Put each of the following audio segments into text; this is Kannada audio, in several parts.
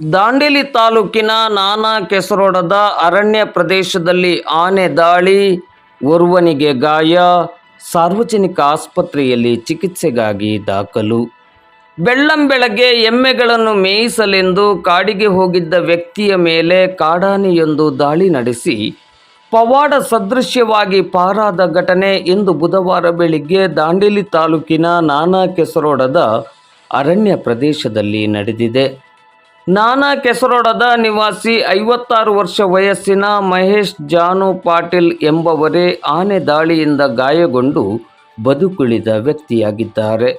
ದಾಂಡೇಲಿ ತಾಲೂಕಿನ ನಾನಾ ಕೆಸರೋಡದ ಅರಣ್ಯ ಪ್ರದೇಶದಲ್ಲಿ ಆನೆ ದಾಳಿ ಓರ್ವನಿಗೆ ಗಾಯ, ಸಾರ್ವಜನಿಕ ಆಸ್ಪತ್ರೆಯಲ್ಲಿ ಚಿಕಿತ್ಸೆಗಾಗಿ ದಾಖಲು. ಬೆಳ್ಳಂಬೆಳಗ್ಗೆ ಎಮ್ಮೆಗಳನ್ನು ಮೇಯಿಸಲೆಂದು ಕಾಡಿಗೆ ಹೋಗಿದ್ದ ವ್ಯಕ್ತಿಯ ಮೇಲೆ ಕಾಡಾನೆಯೊಂದು ದಾಳಿ ನಡೆಸಿ, ಪವಾಡ ಸದೃಶ್ಯವಾಗಿ ಪಾರಾದ ಘಟನೆ ಇಂದು ಬುಧವಾರ ಬೆಳಿಗ್ಗೆ ದಾಂಡೇಲಿ ತಾಲೂಕಿನ ನಾನಾ ಕೆಸರೋಡದ ಅರಣ್ಯ ಪ್ರದೇಶದಲ್ಲಿ ನಡೆದಿದೆ. ನಾನಾ ಕೆಸರೋಡದ ನಿವಾಸಿ ಐವತ್ತಾರು ವರ್ಷ ವಯಸ್ಸಿನ ಮಹೇಶ್ ಜಾನು ಪಾಟೀಲ್ ಎಂಬವರೇ ಆನೆ ದಾಳಿಯಿಂದ ಗಾಯಗೊಂಡು ಬದುಕುಳಿದ ವ್ಯಕ್ತಿಯಾಗಿದ್ದಾರೆ.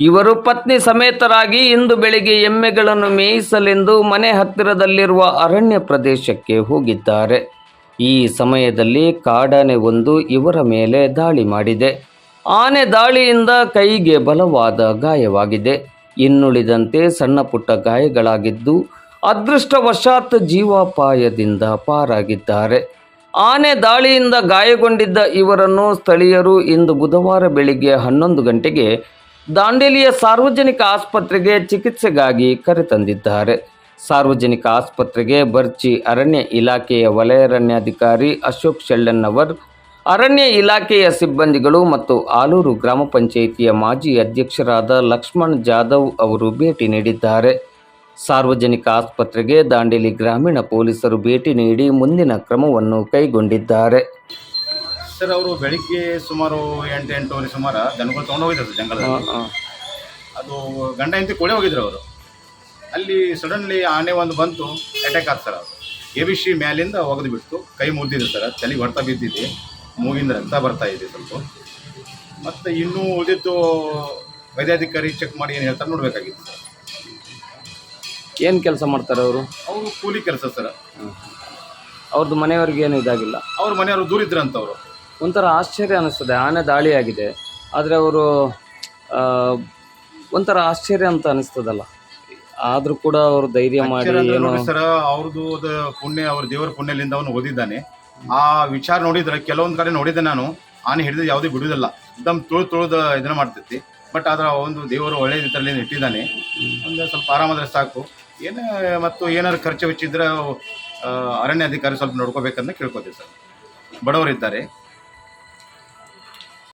ಇವರು ಪತ್ನಿ ಸಮೇತರಾಗಿ ಇಂದು ಬೆಳಿಗ್ಗೆ ಎಮ್ಮೆಗಳನ್ನು ಮೇಯಿಸಲೆಂದು ಮನೆ ಹತ್ತಿರದಲ್ಲಿರುವ ಅರಣ್ಯ ಪ್ರದೇಶಕ್ಕೆ ಹೋಗಿದ್ದಾರೆ. ಈ ಸಮಯದಲ್ಲಿ ಕಾಡಾನೆ ಒಂದು ಇವರ ಮೇಲೆ ದಾಳಿ ಮಾಡಿದೆ. ಆನೆ ದಾಳಿಯಿಂದ ಕೈಗೆ ಬಲವಾದ ಗಾಯವಾಗಿದೆ. ಇನ್ನುಳಿದಂತೆ ಸಣ್ಣ ಪುಟ್ಟ ಗಾಯಗಳಾಗಿದ್ದು ಅದೃಷ್ಟವಶಾತ್ ಜೀವಾಪಾಯದಿಂದ ಪಾರಾಗಿದ್ದಾರೆ. ಆನೆ ದಾಳಿಯಿಂದ ಗಾಯಗೊಂಡಿದ್ದ ಇವರನ್ನು ಸ್ಥಳೀಯರು ಇಂದು ಬುಧವಾರ ಬೆಳಿಗ್ಗೆ ಹನ್ನೊಂದು ಗಂಟೆಗೆ ದಾಂಡೇಲಿಯ ಸಾರ್ವಜನಿಕ ಆಸ್ಪತ್ರೆಗೆ ಚಿಕಿತ್ಸೆಗಾಗಿ ಕರೆತಂದಿದ್ದಾರೆ. ಸಾರ್ವಜನಿಕ ಆಸ್ಪತ್ರೆಗೆ ಬರ್ಚಿ ಅರಣ್ಯ ಇಲಾಖೆಯ ವಲಯಾರಣ್ಯಾಧಿಕಾರಿ ಅಶೋಕ್ ಶೆಳ್ಳನ್ನವರ್ ಅರಣ್ಯ ಇಲಾಖೆಯ ಸಿಬ್ಬಂದಿಗಳು ಮತ್ತು ಆಲೂರು ಗ್ರಾಮ ಪಂಚಾಯಿತಿಯ ಮಾಜಿ ಅಧ್ಯಕ್ಷರಾದ ಲಕ್ಷ್ಮಣ್ ಜಾಧವ್ ಅವರು ಭೇಟಿ ನೀಡಿದ್ದಾರೆ. ಸಾರ್ವಜನಿಕ ಆಸ್ಪತ್ರೆಗೆ ದಾಂಡೇಲಿ ಗ್ರಾಮೀಣ ಪೊಲೀಸರು ಭೇಟಿ ನೀಡಿ ಮುಂದಿನ ಕ್ರಮವನ್ನು ಕೈಗೊಂಡಿದ್ದಾರೆ. ಸರ್ ಅವರು ಬೆಳಿಗ್ಗೆ ಸುಮಾರು ಎಂಟು ಎಂಟೂವರೆ ಸುಮಾರು ಜನಗಳು ತೊಗೊಂಡು ಹೋಗಿದ್ರು ಸರ್ ಜಂಗಲದಲ್ಲಿ ಅದು ಗಂಡ ಹೆಂಡತಿ ಕೊಳೆ ಹೋಗಿದ್ರು ಅವರು. ಅಲ್ಲಿ ಸಡನ್ಲಿ ಆನೆ ಒಂದು ಬಂತು ಅಟ್ಯಾಕ್ ಆಗ್ತಾರೆ ಅವರು ಅದು. ಎ ಬಿ ಸಿ ಮ್ಯಾಲಿಂದ ಒಗೆದು ಬಿಡ್ತು ಕೈ ಮುರಿದಿದ್ರು ಸರ್ ತಲೆಗೆ ಹೊಡ್ತಾ ಬಿದ್ದಿದೆ. ಮೂಗಿಂದ ರಕ್ತ ಬರ್ತಾ ಇದೆ ಸ್ವಲ್ಪ. ಮತ್ತು ಇನ್ನೂ ಉಳಿದಿದ್ದು ವೈದ್ಯಾಧಿಕಾರಿ ಚೆಕ್ ಮಾಡಿ ಏನು ಹೇಳ್ತಾರೆ ನೋಡಬೇಕಾಗಿತ್ತು ಸರ್. ಏನು ಕೆಲಸ ಮಾಡ್ತಾರೆ ಅವರು? ಅವರು ಕೂಲಿ ಕೆಲಸ ಸರ್. ಅವ್ರದ್ದು ಮನೆಯವ್ರಿಗೆ ಏನು ಇದಾಗಿಲ್ಲ? ಅವ್ರ ಮನೆಯವರು ದೂರ ಇದ್ರಂತವ್ರು. ಒಂಥರ ಆಶ್ಚರ್ಯ ಅನ್ನಿಸ್ತದೆ ಆನೆ ದಾಳಿಯಾಗಿದೆ ಆದರೆ ಅವರು ಒಂಥರ ಆಶ್ಚರ್ಯ ಅಂತ ಅನಿಸ್ತದಲ್ಲ. ಆದರೂ ಕೂಡ ಅವರು ಧೈರ್ಯ ಮಾಡಿ ಏನು ಸರ್ ಅವ್ರದ್ದು ಪುಣ್ಯ ಅವ್ರ ದೇವರ ಪುಣ್ಯಲಿಂದ ಅವನು ಓದಿದ್ದಾನೆ. ಆ ವಿಚಾರ ನೋಡಿದ್ರೆ, ಕೆಲವೊಂದು ಕಡೆ ನೋಡಿದ್ದೆ ನಾನು, ಆನೆ ಹಿಡಿದು ಯಾವುದೇ ಬಿಡುವುದಿಲ್ಲ ದಮ್ ತುಳು ತುಳಿದ ಇದನ್ನ ಮಾಡ್ತೈತಿ ಬಟ್ ಅದರ ಒಂದು ದೇವರು ಒಳ್ಳೆಯ ಇದರಲ್ಲಿ ಇಟ್ಟಿದ್ದಾನೆ. ಒಂದು ಸ್ವಲ್ಪ ಆರಾಮಾದ್ರೆ ಸಾಕು. ಏನು ಮತ್ತು ಏನಾದ್ರು ಖರ್ಚು ವೆಚ್ಚಿದ್ರೆ ಅರಣ್ಯ ಅಧಿಕಾರಿ ಸ್ವಲ್ಪ ನೋಡ್ಕೋಬೇಕಂತ ಕೇಳ್ಕೊತೀವಿ ಸರ್. ಬಡವರಿದ್ದಾರೆ.